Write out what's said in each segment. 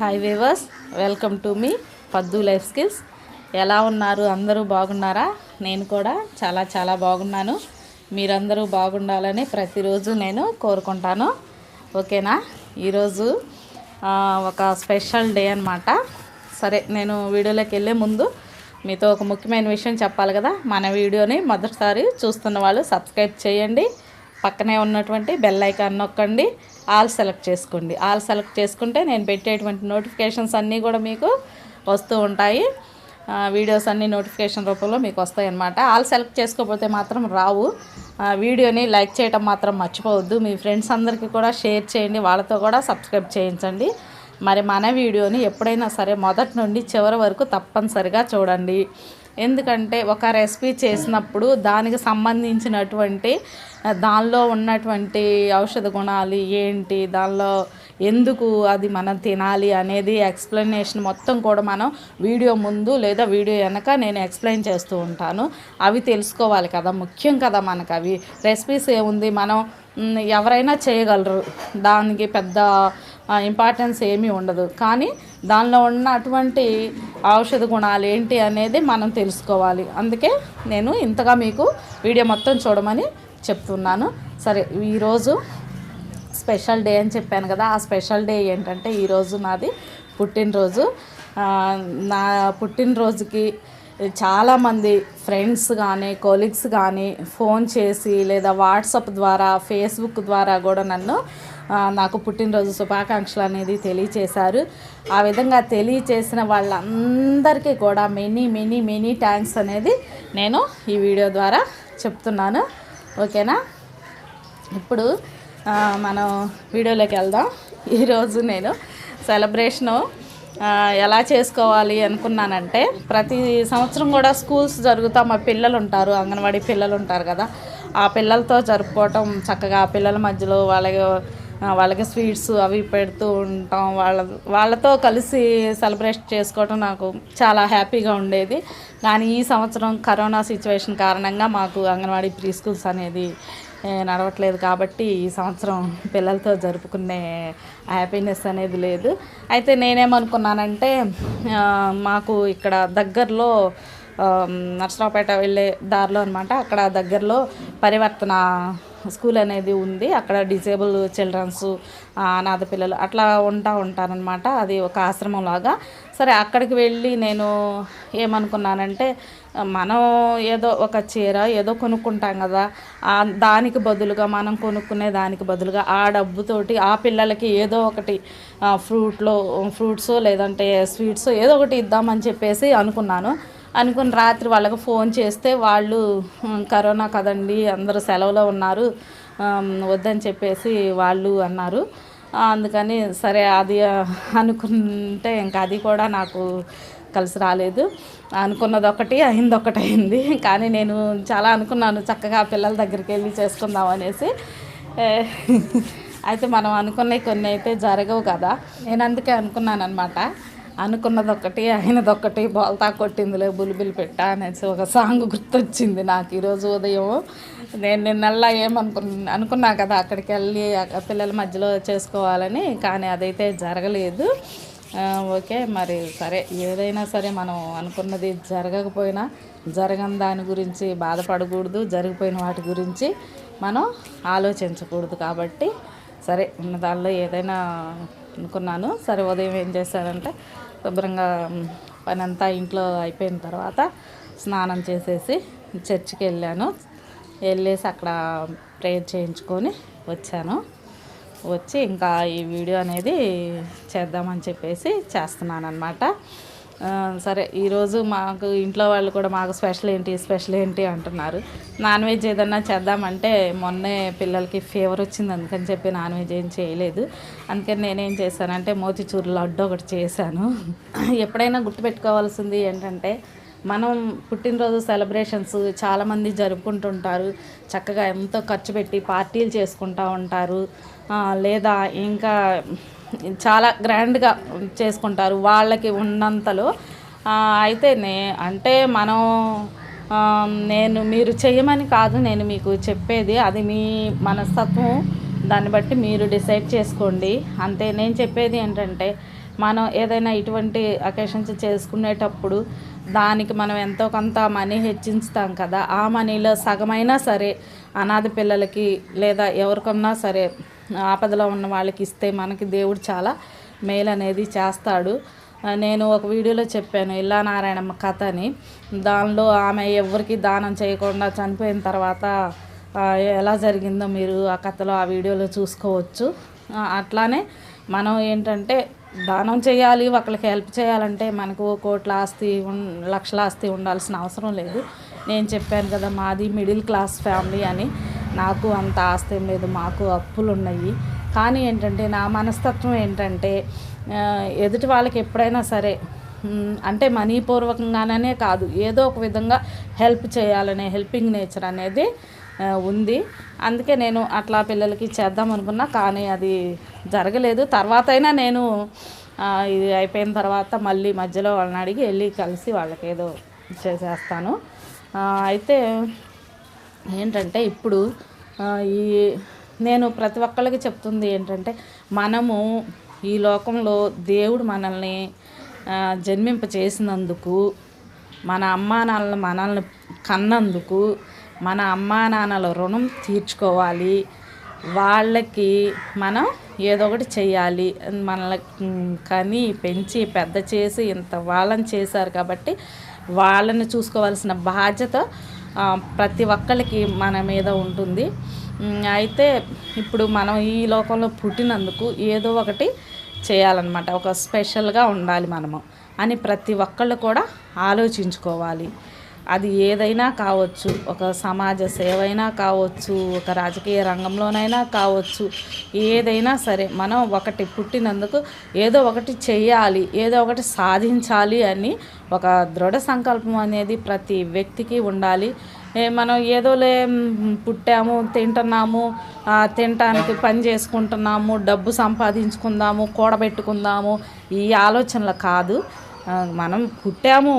Hi viewers welcome to me Paddu life skills ఎలా ఉన్నారు? అందరూ బాగున్నారా? నేను కూడా చాలా చాలా బాగున్నాను. మీరందరూ బాగుండాలని ప్రతిరోజు నేను కోరుకుంటాను. ఓకేనా? ఈరోజు ఒక స్పెషల్ డే అనమాట సరే నేను వీడియోలోకి వెళ్ళే ముందు మీతో ఒక ముఖ్యమైన విషయం చెప్పాలి కదా? మన వీడియోని మొదటిసారి చూస్తున్న వాళ్ళు సబ్స్క్రైబ్ చేయండి. పక్కనే ఉన్నటువంటి బెల్ ఐకాన్ నొక్కండి. ఆల్ సెలెక్ట్ చేసుకోండి. ఆల్ సెలెక్ట్ చేసుకుంటే నేను పెట్టేటువంటి నోటిఫికేషన్స్ అన్నీ కూడా మీకు వస్తూ ఉంటాయి. వీడియోస్ అన్నీ నోటిఫికేషన్ రూపంలో మీకు వస్తాయి అన్నమాట ఆల్ సెలెక్ట్ చేసుకోకపోతే మాత్రం రావు. వీడియోని లైక్ చేయటం మాత్రం మర్చిపోవద్దు. మీ ఫ్రెండ్స్ అందరికీ కూడా షేర్ చేయండి. వాళ్ళతో కూడా సబ్స్క్రైబ్ చేయించండి. మరి మన వీడియోని ఎప్పుడైనా సరే మొదటి నుండి చివరి వరకు తప్పనిసరిగా చూడండి. ఎందుకంటే ఒక రెసిపీ చేసినప్పుడు దానికి సంబంధించినటువంటి దానిలో ఉన్నటువంటి ఔషధ గుణాలు ఏంటి దానిలో ఎందుకు అది మనం తినాలి అనేది ఎక్స్ప్లెనేషన్ మొత్తం కూడా మనం వీడియో ముందు లేదా వీడియో వెనక నేను ఎక్స్ప్లెయిన్ చేస్తూ ఉంటాను. అవి తెలుసుకోవాలి కదా ముఖ్యం కదా మనకు అవి. రెసిపీస్ ఏముంది మనం ఎవరైనా చేయగలరు. దానికి పెద్ద ఇంపార్టెన్స్ ఏమీ ఉండదు. కానీ దానిలో ఉన్నటువంటి ఔషధ గుణాలు ఏంటి అనేది మనం తెలుసుకోవాలి. అందుకే నేను ఇంతగా మీకు వీడియో మొత్తం చూడమని చెప్తున్నాను. సరే ఈరోజు స్పెషల్ డే అని చెప్పాను కదా ఆ స్పెషల్ డే ఏంటంటే ఈరోజు నాది పుట్టినరోజు. నా పుట్టినరోజుకి చాలామంది ఫ్రెండ్స్ కానీ కొలీగ్స్ కానీ ఫోన్ చేసి లేదా వాట్సాప్ ద్వారా ఫేస్బుక్ ద్వారా కూడా నన్ను నాకు పుట్టినరోజు శుభాకాంక్షలు అనేది తెలియచేశారు. ఆ విధంగా తెలియచేసిన వాళ్ళందరికీ కూడా మెనీ మెనీ మెనీ థ్యాంక్స్ అనేది నేను ఈ వీడియో ద్వారా చెప్తున్నాను. ఓకేనా? ఇప్పుడు మనం వీడియోలోకి వెళ్దాం. ఈరోజు నేను సెలబ్రేషను ఎలా చేసుకోవాలి అనుకున్నానంటే ప్రతి సంవత్సరం కూడా స్కూల్స్ జరుగుతా. మా పిల్లలు ఉంటారు అంగన్వాడీ పిల్లలు ఉంటారు కదా. ఆ పిల్లలతో జరుపుకోవటం చక్కగా ఆ పిల్లల మధ్యలో వాళ్ళకి వాళ్ళకి స్వీట్స్ అవి పెడుతూ ఉంటాం. వాళ్ళ వాళ్ళతో కలిసి సెలబ్రేట్ చేసుకోవటం నాకు చాలా హ్యాపీగా ఉండేది. కానీ ఈ సంవత్సరం కరోనా సిచ్యువేషన్ కారణంగా మాకు అంగన్వాడీ ప్రీ స్కూల్స్ అనేది నడవట్లేదు కాబట్టి ఈ సంవత్సరం పిల్లలతో జరుపుకునే హ్యాపీనెస్ అనేది లేదు. అయితే నేనేమనుకున్నానంటే మాకు ఇక్కడ దగ్గరలో నర్సరావుపేట వెళ్ళే దారిలో అనమాట అక్కడ దగ్గరలో పరివర్తన స్కూల్ అనేది ఉంది. అక్కడ డిజేబుల్ చిల్డ్రన్స్ అనాథ పిల్లలు అట్లా ఉంటా ఉంటారనమాట అది ఒక ఆశ్రమం లాగా సరే అక్కడికి వెళ్ళి నేను ఏమనుకున్నానంటే మనం ఏదో ఒక చీర ఏదో కొనుక్కుంటాం కదా దానికి బదులుగా మనం కొనుక్కునే దానికి బదులుగా ఆ డబ్బుతోటి ఆ పిల్లలకి ఏదో ఒకటి ఫ్రూట్లో ఫ్రూట్స్ లేదంటే స్వీట్స్ ఏదో ఒకటి ఇద్దామని చెప్పేసి అనుకున్నాను. అనుకుని రాత్రి వాళ్ళకి ఫోన్ చేస్తే వాళ్ళు కరోనా కదండి అందరూ సెలవులో ఉన్నారు వద్దని చెప్పేసి వాళ్ళు అన్నారు. అందుకని సరే అది అనుకుంటే ఇంకా అది కూడా నాకు కలిసి రాలేదు. అనుకున్నది ఒకటి అయింది ఒకటి అయింది. కానీ నేను చాలా అనుకున్నాను చక్కగా పిల్లల దగ్గరికి వెళ్ళి చేసుకుందాం అనేసి. అయితే మనం అనుకున్నవి కొన్ని అయితే జరగవు కదా. నేను అందుకే అనుకున్నాను అనమాట అనుకున్నది ఒకటి అయినది ఒకటి బోల్తా కొట్టిందిలే బులిబిలి పెట్టా అనేసి ఒక సాంగ్ గుర్తొచ్చింది నాకు ఈరోజు ఉదయం. నేను నిన్నల్లా ఏమనుకు అనుకున్నా కదా అక్కడికి వెళ్ళి పిల్లల మధ్యలో చేసుకోవాలని కానీ అదైతే జరగలేదు. ఓకే మరి సరే ఏదైనా సరే మనం అనుకున్నది జరగకపోయినా జరగని దాని గురించి బాధపడకూడదు జరిగిపోయిన వాటి గురించి మనం ఆలోచించకూడదు కాబట్టి సరే ఉన్న దానిలో ఏదైనా అనుకున్నాను. సరే ఉదయం ఏం చేశానంటే శుభ్రంగా పనంతా ఇంట్లో అయిపోయిన తర్వాత స్నానం చేసేసి చర్చికి వెళ్ళాను. వెళ్ళేసి అక్కడ ప్రేయర్ చేయించుకొని వచ్చాను. వచ్చి ఇంకా ఈ వీడియో అనేది చేద్దామని చెప్పేసి చేస్తున్నాను అనమాట సరే ఈరోజు మాకు ఇంట్లో వాళ్ళు కూడా మాకు స్పెషల్ ఏంటి స్పెషల్ ఏంటి అంటున్నారు. నాన్ వెజ్ ఏదన్నా చేద్దామంటే మొన్నే పిల్లలకి ఫీవర్ వచ్చింది అందుకని చెప్పి నాన్ వెజ్ ఏం చేయలేదు. అందుకని నేనేం చేశానంటే మోతిచూరు లడ్డు ఒకటి చేశాను. ఎప్పుడైనా గుర్తుపెట్టుకోవాల్సింది ఏంటంటే మనం పుట్టినరోజు సెలబ్రేషన్స్ చాలామంది జరుపుకుంటుంటారు. చక్కగా ఎంతో ఖర్చు పెట్టి పార్టీలు చేసుకుంటూ ఉంటారు. లేదా ఇంకా చాలా గ్రాండ్గా చేసుకుంటారు వాళ్ళకి ఉన్నంతలో. అయితే నే అంటే మనం నేను మీరు చేయమని కాదు నేను మీకు చెప్పేది అది మీ మనస్తత్వం. దాన్ని బట్టి మీరు డిసైడ్ చేసుకోండి. అంతే నేను చెప్పేది ఏంటంటే మనం ఏదైనా ఇటువంటి అకేషన్స్ చేసుకునేటప్పుడు దానికి మనం ఎంతో కొంత మనీ హెచ్చించుతాం కదా ఆ మనీలో సగమైనా సరే అనాథ పిల్లలకి లేదా ఎవరికన్నా సరే ఆపదలో ఉన్న వాళ్ళకి ఇస్తే మనకి దేవుడు చాలా మేలు అనేది చేస్తాడు. నేను ఒక వీడియోలో చెప్పాను ఇల్లా నారాయణమ్మ కథ అని దానిలో ఆమె ఎవరికి దానం చేయకుండా చనిపోయిన తర్వాత ఎలా జరిగిందో మీరు ఆ కథలో ఆ వీడియోలో చూసుకోవచ్చు. అట్లానే మనం ఏంటంటే దానం చేయాలి ఒకరికి హెల్ప్ చేయాలంటే మనకు కోట్ల ఆస్తి లక్షల ఆస్తి ఉండాల్సిన అవసరం లేదు. నేను చెప్పాను కదా మాది మిడిల్ క్లాస్ ఫ్యామిలీ అని. నాకు అంత ఆస్తి ఏం లేదు మాకు అప్పులు ఉన్నాయి కానీ ఏంటంటే నా మనస్తత్వం ఏంటంటే ఎదుటి వాళ్ళకి ఎప్పుడైనా సరే అంటే మనీపూర్వకంగానే కాదు ఏదో ఒక విధంగా హెల్ప్ చేయాలనే హెల్పింగ్ నేచర్ అనేది ఉంది. అందుకే నేను అట్లా పిల్లలకి చేద్దాం అనుకున్నా కానీ అది జరగలేదు. తర్వాత అయినా నేను ఇది అయిపోయిన తర్వాత మళ్ళీ మధ్యలో వాళ్ళని అడిగి వెళ్ళి కలిసి వాళ్ళకి ఏదో చేసేస్తాను అయితే ఏంటంటే ఇప్పుడు ఈ నేను ప్రతి ఒక్కళ్ళకి చెప్తుంది ఏంటంటే మనము ఈ లోకంలో దేవుడు మనల్ని జన్మింప చేసినందుకు మన అమ్మా నాన్నలు మనల్ని కన్నందుకు మన అమ్మా నాన్నల రుణం తీర్చుకోవాలి. వాళ్ళకి మనం ఏదో ఒకటి చేయాలి మనల్ని కని పెంచి పెద్ద చేసి ఇంత వాళ్ళని చేశారు కాబట్టి వాళ్ళని చూసుకోవాల్సిన బాధ్యత ప్రతి ఒక్కరికి మన మీద ఉంటుంది. అయితే ఇప్పుడు మనం ఈ లోకంలో పుట్టినందుకు ఏదో ఒకటి చేయాలన్నమాట. ఒక స్పెషల్గా ఉండాలి మనము అని ప్రతి ఒక్కళ్ళు కూడా ఆలోచించుకోవాలి. అది ఏదైనా కావచ్చు. ఒక సమాజ సేవ అయినా కావచ్చు ఒక రాజకీయ రంగంలోనైనా కావచ్చు ఏదైనా సరే మనం ఒకటి పుట్టినందుకు ఏదో ఒకటి చేయాలి ఏదో ఒకటి సాధించాలి అని ఒక దృఢ సంకల్పం అనేది ప్రతి వ్యక్తికి ఉండాలి. మనం ఏదోలే పుట్టాము తింటున్నాము తినటానికి పని చేసుకుంటున్నాము డబ్బు సంపాదించుకుందాము కూడబెట్టుకుందాము ఈ ఆలోచనలు కాదు. మనం పుట్టాము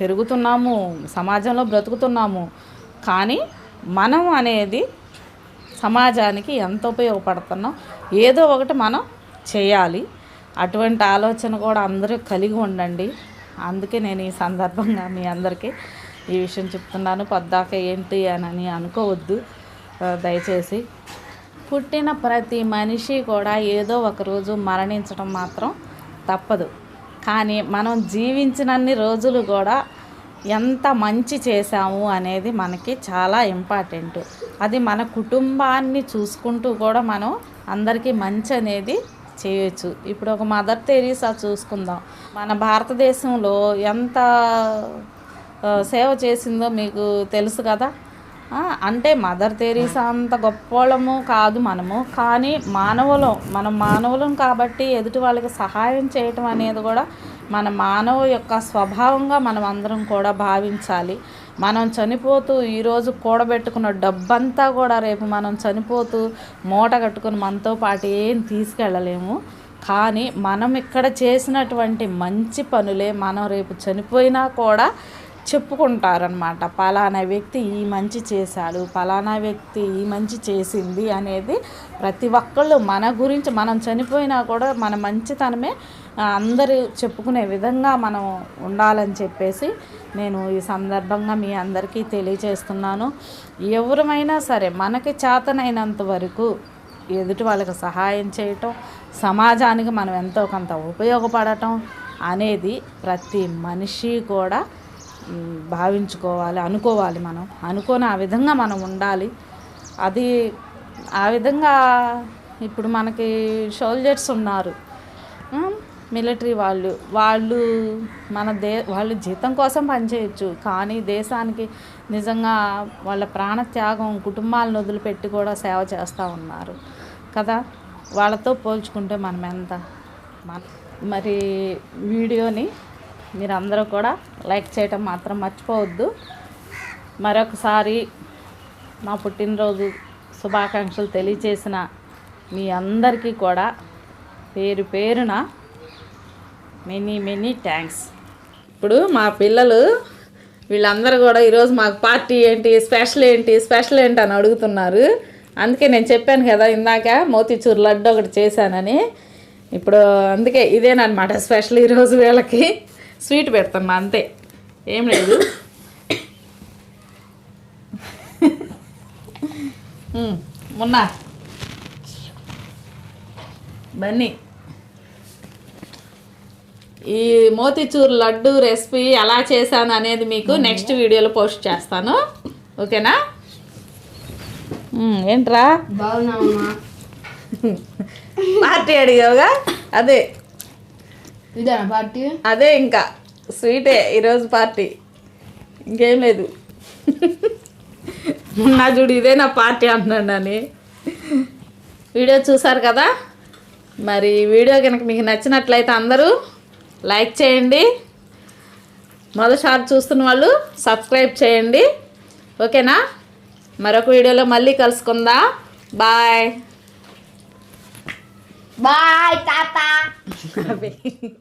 పెరుగుతున్నాము సమాజంలో బ్రతుకుతున్నాము. కానీ మనం అనేది సమాజానికి ఎంత ఉపయోగపడుతున్నాం? ఏదో ఒకటి మనం చేయాలి. అటువంటి ఆలోచన కూడా అందరూ కలిగి ఉండండి. అందుకే నేను ఈ సందర్భంగా మీ అందరికీ ఈ విషయం చెప్తున్నాను. పొద్దాక ఏంటి అని అనుకోవద్దు. దయచేసి. పుట్టిన ప్రతి మనిషి కూడా ఏదో ఒక రోజు మరణించడం మాత్రం తప్పదు. కానీ మనం జీవించినన్ని రోజులు కూడా ఎంత మంచి చేశాము అనేది మనకి చాలా ఇంపార్టెంట్. అది మన కుటుంబాన్ని చూసుకుంటూ కూడా మనం అందరికీ మంచి అనేది చేయొచ్చు. ఇప్పుడు ఒక మదర్ తెరీసా చూసుకుందాం. మన భారతదేశంలో ఎంత సేవ చేసిందో మీకు తెలుసు కదా? అంటే మదర్ తెరీసా అంత గొప్పవాళ్ళము కాదు మనము. కానీ మానవులం మనం మానవులం కాబట్టి ఎదుటి వాళ్ళకి సహాయం చేయటం అనేది కూడా మన మానవ యొక్క స్వభావంగా మనం అందరం కూడా భావించాలి. మనం చనిపోతూ ఈరోజు కూడబెట్టుకున్న డబ్బంతా కూడా రేపు మనం చనిపోతూ మూట కట్టుకుని మనతో పాటు ఏం తీసుకెళ్ళలేము. కానీ మనం ఇక్కడ చేసినటువంటి మంచి పనులే మనం రేపు చనిపోయినా కూడా చెప్పుకుంటారనమాట పలానా వ్యక్తి ఈ మంచి చేశాడు పలానా వ్యక్తి ఈ మంచి చేసింది అనేది ప్రతి ఒక్కళ్ళు మన గురించి మనం చనిపోయినా కూడా మన మంచితనమే అందరూ చెప్పుకునే విధంగా మనం ఉండాలని చెప్పేసి నేను ఈ సందర్భంగా మీ అందరికీ తెలియజేస్తున్నాను. ఎవరమైనా సరే మనకి చేతనైనంత వరకు ఎదుటి వాళ్ళకి సహాయం చేయటం సమాజానికి మనం ఎంతో కొంత ఉపయోగపడటం అనేది ప్రతి మనిషి కూడా భావించుకోవాలి అనుకోవాలి మనం. అనుకొని ఆ విధంగా మనం ఉండాలి. అది ఆ విధంగా ఇప్పుడు మనకి సోల్జర్స్ ఉన్నారు. మిలిటరీ వాళ్ళు. వాళ్ళు మన దే వాళ్ళు జీతం కోసం పనిచేయచ్చు. కానీ దేశానికి నిజంగా వాళ్ళ ప్రాణత్యాగం కుటుంబాలను వదిలిపెట్టి కూడా సేవ చేస్తూ ఉన్నారు. కదా? వాళ్ళతో పోల్చుకుంటే మనం ఎంత మన మరి వీడియోని మీరు అందరూ కూడా లైక్ చేయటం మాత్రం మర్చిపోవద్దు. మరొకసారి నా పుట్టినరోజు శుభాకాంక్షలు తెలియచేసిన మీ అందరికీ కూడా పేరు పేరున మెనీ మెనీ థ్యాంక్స్. ఇప్పుడు మా పిల్లలు వీళ్ళందరూ కూడా ఈరోజు మాకు పార్టీ ఏంటి స్పెషల్ ఏంటి స్పెషల్ ఏంటి అని అడుగుతున్నారు. అందుకే నేను చెప్పాను కదా ఇందాక మోతీచూర్ లడ్డు ఒకటి చేశానని. ఇప్పుడు అందుకే ఇదేనమాట స్పెషల్ ఈరోజు వీళ్ళకి. స్వీట్ పెడుతున్నా అంతే. ఏం లేదు. మొన్న. బన్నీ. ఈ మోతిచూర్ లడ్డు రెసిపీ ఎలా చేశాను అనేది మీకు నెక్స్ట్ వీడియోలో పోస్ట్ చేస్తాను. ఓకేనా? ఏంట్రా? బాగున్నామమ్మా పార్టీ అడిగావుగా? అదే. ఇదేనా పార్టీ? అదే ఇంకా. స్వీటే ఈరోజు పార్టీ. ఇంకేం లేదు. నా చూడు ఇదే నా పార్టీ అంటున్నాను అని వీడియో చూసారు కదా? మరి వీడియో కనుక మీకు నచ్చినట్లయితే అందరూ లైక్ చేయండి. మొదటిసారి చూస్తున్న వాళ్ళు సబ్స్క్రైబ్ చేయండి. ఓకేనా? మరొక వీడియోలో మళ్ళీ కలుసుకుందాం. బాయ్. బాయ్ తాత.